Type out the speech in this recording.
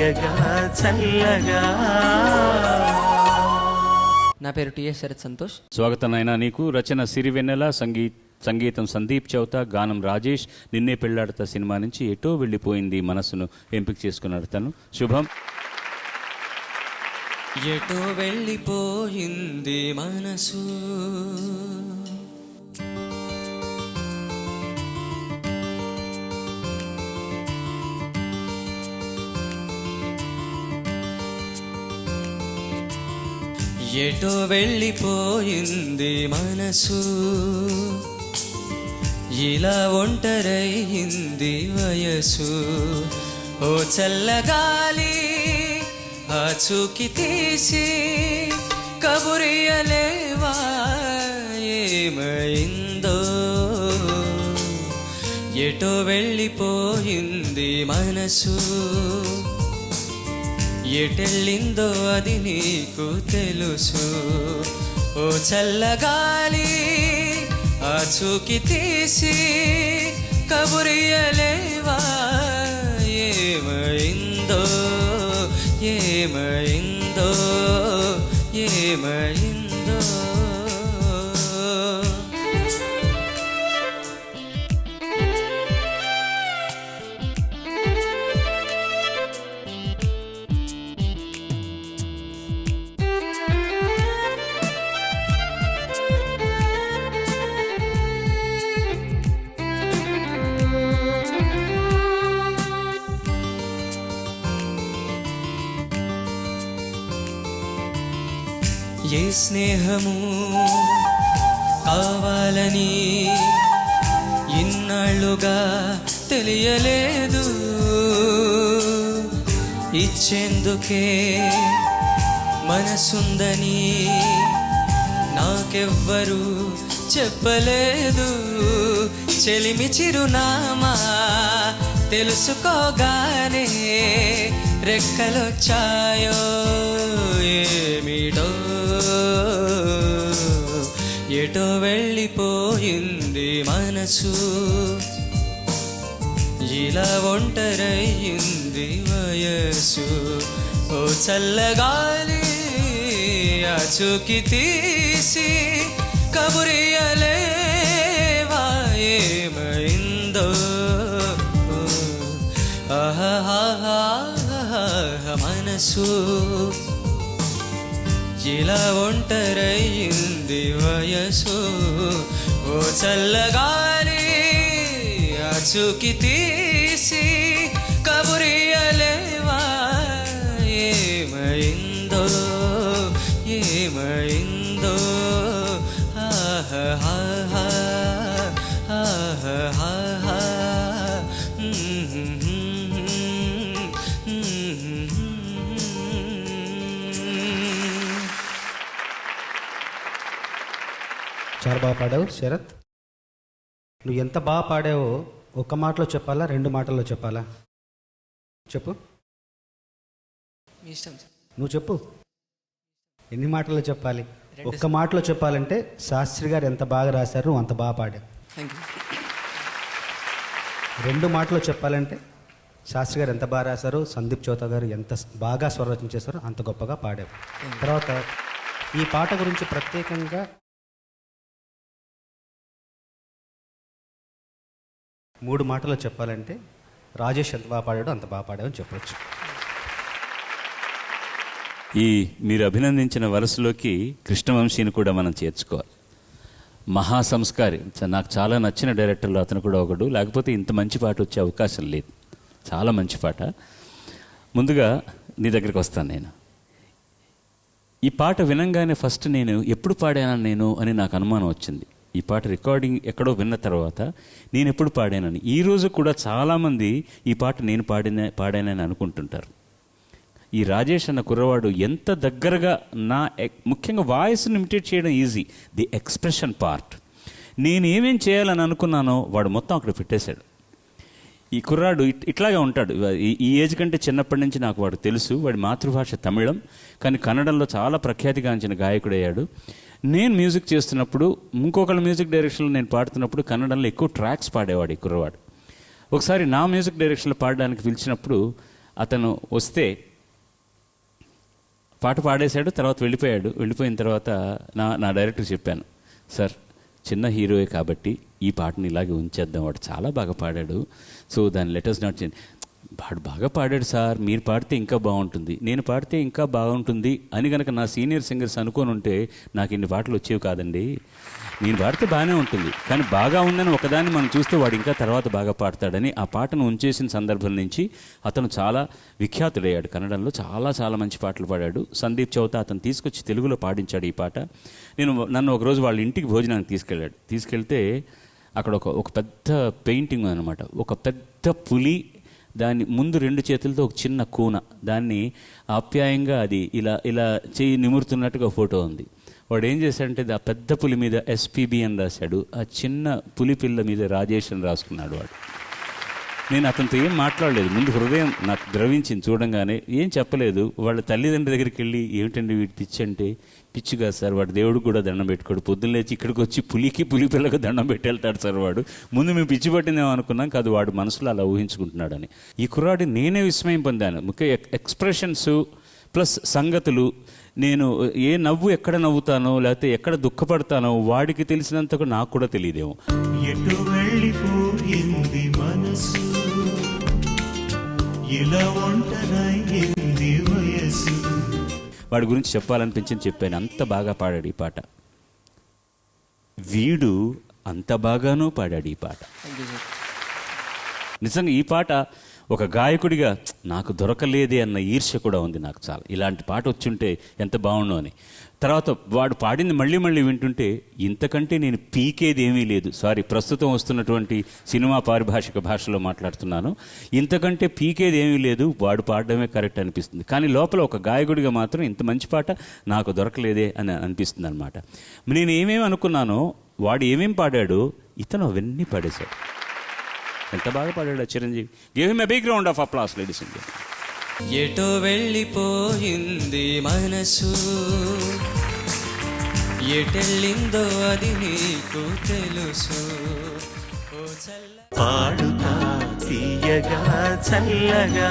తీయగా చల్లగా. నా పేరు టిఎస్ శరత్ సంతోష్. స్వాగతం అయినా నీకు. రచన సిరివెన్నెల సంగీత్ సంగీతం సందీప్ చౌత గానం రాజేష్. నిన్నే పెళ్ళాడతా సినిమా నుంచి ఎటో వెళ్ళిపోయింది మనసును ఎంపిక చేసుకున్నాడు తను. శుభం. ఎటో వెళ్ళిపోయింది మనసు? ఎటో వెళ్ళిపోయింది మనసు? ఇలా ఒంటరయింది వయసు. ఓ చల్లగాలి ఆ తీసి కబురియలేవా? ఏమైందో? ఎటో వెళ్ళిపోయింది మనసు? ఎటెళ్ళిందో అది నీకు తెలుసు. ఓ చల్లగాలి ఆ చూకి తీసి కబురియలేవా ఏమైందో? ఏమైందో? ఏమై స్నేహము కావాలని ఇన్నాళ్ళుగా తెలియలేదు. ఇచ్చేందుకే మనసుందని నాకెవ్వరు చెప్పలేదు. చెలిమి చిరునామా తెలుసుకోగానే రెక్కలొచ్చాయో ఏమిటో? ఎటో వెళ్ళిపోయింది మనసు? ఇలా ఒంటరయ్యింది వయసు? ఓ చల్లగాలి అచుకి తీసి కబురియలేవా ఏమైందో మనసు ఇలా ఒంటరయింది వయసు. ఓ చల్లగాలి అచుకి చూకి తీసి కబురియలేవా? ఏమైందో ఏమైందో? ఆహా చాలా బాగా పాడావు? శరత్ నువ్వు ఎంత బాగా పాడావో ఒక మాటలో చెప్పాలా? రెండు మాటల్లో చెప్పాలా? చెప్పు. మీ ఇష్టం సార్. నువ్వు చెప్పు. ఎన్ని మాటల్లో చెప్పాలి? ఒక్క మాటలో చెప్పాలంటే శాస్త్రి గారు ఎంత బాగా రాశారు నువ్వు అంత బాగా పాడావు. థ్యాంక్ యూ రెండు మాటలో చెప్పాలంటే శాస్త్రి గారు ఎంత బాగా రాశారు సందీప్ చౌత గారు ఎంత బాగా స్వరచన చేశారో అంత గొప్పగా పాడారు తర్వాత ఈ పాట గురించి ప్రత్యేకంగా మూడు మాటలు చెప్పాలంటే రాజేష్ ఎంత బాగా పాడాడో అంత బాగా పాడాడని చెప్పొచ్చు. ఈ మీరు అభినందించిన వరుసలోకి కృష్ణవంశీని కూడా మనం చేర్చుకోవాలి. మహా సంస్కారి నాకు చాలా నచ్చిన డైరెక్టర్లో అతను కూడా ఒకడు. లేకపోతే ఇంత మంచి పాట వచ్చే అవకాశం లేదు. చాలా మంచి పాట. ముందుగా నీ దగ్గరికి వస్తాను నేను. ఈ పాట వినంగానే ఫస్ట్ నేను ఎప్పుడు పాడాను నేను అని నాకు అనుమానం వచ్చింది. ఈ పాట రికార్డింగ్ ఎక్కడో విన్న తర్వాత నేను ఎప్పుడు పాడానని. ఈ రోజు కూడా చాలామంది ఈ పాట నేను పాడిన పాడానని అనుకుంటుంటారు. ఈ రాజేష్ అన్న కుర్రవాడు ఎంత దగ్గరగా నా ఎక్- ముఖ్యంగా వాయిస్ని ఇమిటేట్ చేయడం ఈజీ. The expression part. నేను ఏమేం చేయాలని అనుకున్నానో వాడు మొత్తం అక్కడ పెట్టేశాడు. ఈ కుర్రాడు ఇట్- ఇట్లాగే ఉంటాడు. ఈ ఏజ్ కంటే చిన్నప్పటి నుంచి నాకు వాడు తెలుసు. వాడి మాతృభాష తమిళం. కానీ కన్నడంలో చాలా ప్రఖ్యాతిగాంచిన గాయకుడయ్యాడు. నేను మ్యూజిక్ చేస్తున్నప్పుడు ఇంకొకళ్ళ మ్యూజిక్ డైరెక్షన్లో నేను పాడుతున్నప్పుడు కన్నడంలో ఎక్కువ ట్రాక్స్ పాడేవాడు ఈ కుర్రవాడు. ఒకసారి నా మ్యూజిక్ డైరెక్షన్లో పాడడానికి పిలిచినప్పుడు అతను వస్తే పాట పాడేశాడు తర్వాత వెళ్ళిపోయాడు. వెళ్ళిపోయిన తర్వాత నా నా డైరెక్టర్ చెప్పాను సార్ చిన్న హీరోయే కాబట్టి ఈ పాటని ఇలాగే ఉంచేద్దాం. వాడు చాలా బాగా పాడాడు. సో దాని లెటర్స్ నాట్ చేయండి వాడు బాగా పాడాడు సార్ మీరు పాడితే ఇంకా బాగుంటుంది. నేను పాడితే ఇంకా బాగుంటుంది అని కనుక నా సీనియర్ సింగర్స్ అనుకొని ఉంటే నాకు ఇన్ని పాటలు వచ్చేవి కాదండి. నేను పాడితే బాగానే ఉంటుంది కానీ బాగా ఉందని ఒకదాన్ని మనం చూస్తే వాడు ఇంకా తర్వాత బాగా పాడతాడని ఆ పాటను ఉంచేసిన సందర్భం నుంచి అతను చాలా విఖ్యాతుడయ్యాడు. కన్నడంలో చాలా చాలా మంచి పాటలు పాడాడు. సందీప్ చౌత అతను తీసుకొచ్చి తెలుగులో పాడించాడు ఈ పాట. నేను నన్ను ఒకరోజు వాళ్ళ ఇంటికి భోజనానికి తీసుకెళ్ళాడు. తీసుకెళ్తే అక్కడ ఒక ఒక పెద్ద పెయింటింగ్ అనమాట ఒక పెద్ద పులి దాన్ని ముందు రెండు చేతులతో ఒక చిన్న కూన. దాన్ని ఆప్యాయంగా అది ఇలా ఇలా చేయి నిమురుతున్నట్టుగా ఫోటో ఉంది. వాడు ఏం చేశాడంటే ఆ పెద్ద పులి మీద ఎస్పీబి అని రాశాడు. ఆ చిన్న పులి పిల్ల మీద రాజేష్ అని రాసుకున్నాడు వాడు. నేను అతనితో ఏం మాట్లాడలేదు. ముందు హృదయం నాకు ద్రవించింది చూడంగానే ఏం చెప్పలేదు. వాళ్ళ తల్లిదండ్రుల దగ్గరికి వెళ్ళి ఏమిటండి వీటి పిచ్చి అంటే పిచ్చి కాదు సార్ వాడు దేవుడికి కూడా దండం పెట్టుకోడు. పొద్దున్న లేచి ఇక్కడికి వచ్చి పులికి పులి పిల్లకు దండం పెట్టేళ్తాడు సార్ వాడు. ముందు మేము పిచ్చి పట్టిందేమో అనుకున్నాం కాదు వాడు మనసులో అలా ఊహించుకుంటున్నాడని. ఈ కుర్రాడి నేనే విస్మయం పొందాను. ముఖ్య ఎక్స్ప్రెషన్స్ ప్లస్ సంగతులు నేను ఏ నవ్వు ఎక్కడ నవ్వుతానో లేకపోతే ఎక్కడ దుఃఖపడతానో వాడికి తెలిసినంతకు నాకు కూడా తెలియదేమో. ఎటు వెళ్ళిపోయింది మనసు? ఇలా ఒంటరైంది వయసు? వాడి గురించి చెప్పాలనిపించింది చెప్పాను. అంత బాగా పాడాడు ఈ పాట. వీడు అంత బాగానూ పాడాడు ఈ పాట. నిజంగా ఈ పాట ఒక గాయకుడిగా నాకు దొరకలేదే అన్న ఈర్ష్య కూడా ఉంది నాకు చాలా. ఇలాంటి పాట వచ్చుంటే ఎంత బాగుండు అని. తర్వాత వాడు పాడింది మళ్ళీ మళ్ళీ వింటుంటే ఇంతకంటే నేను పీకేది ఏమీ లేదు. సారీ ప్రస్తుతం వస్తున్నటువంటి సినిమా పారిభాషిక భాషలో మాట్లాడుతున్నాను. ఇంతకంటే పీకేది ఏమీ లేదు. వాడు పాడడమే కరెక్ట్ అనిపిస్తుంది. కానీ లోపల ఒక గాయకుడిగా మాత్రం ఇంత మంచి పాట నాకు దొరకలేదే అని అనిపిస్తుంది అనమాట నేను ఏమేమి అనుకున్నానో వాడు ఏమేమి పాడాడు ఇతను అవన్నీ పాడేశాడు. ఎంత బాగా పాడాడు Chiranjeevi? Give him a big round of applause ladies and ఎటో వెళ్ళిపోయింది మనసు? ఎటెళ్ళిందో అది నీకు తెలుసు. ఓ చల్ల పాడుతా తీయగా చల్లగా.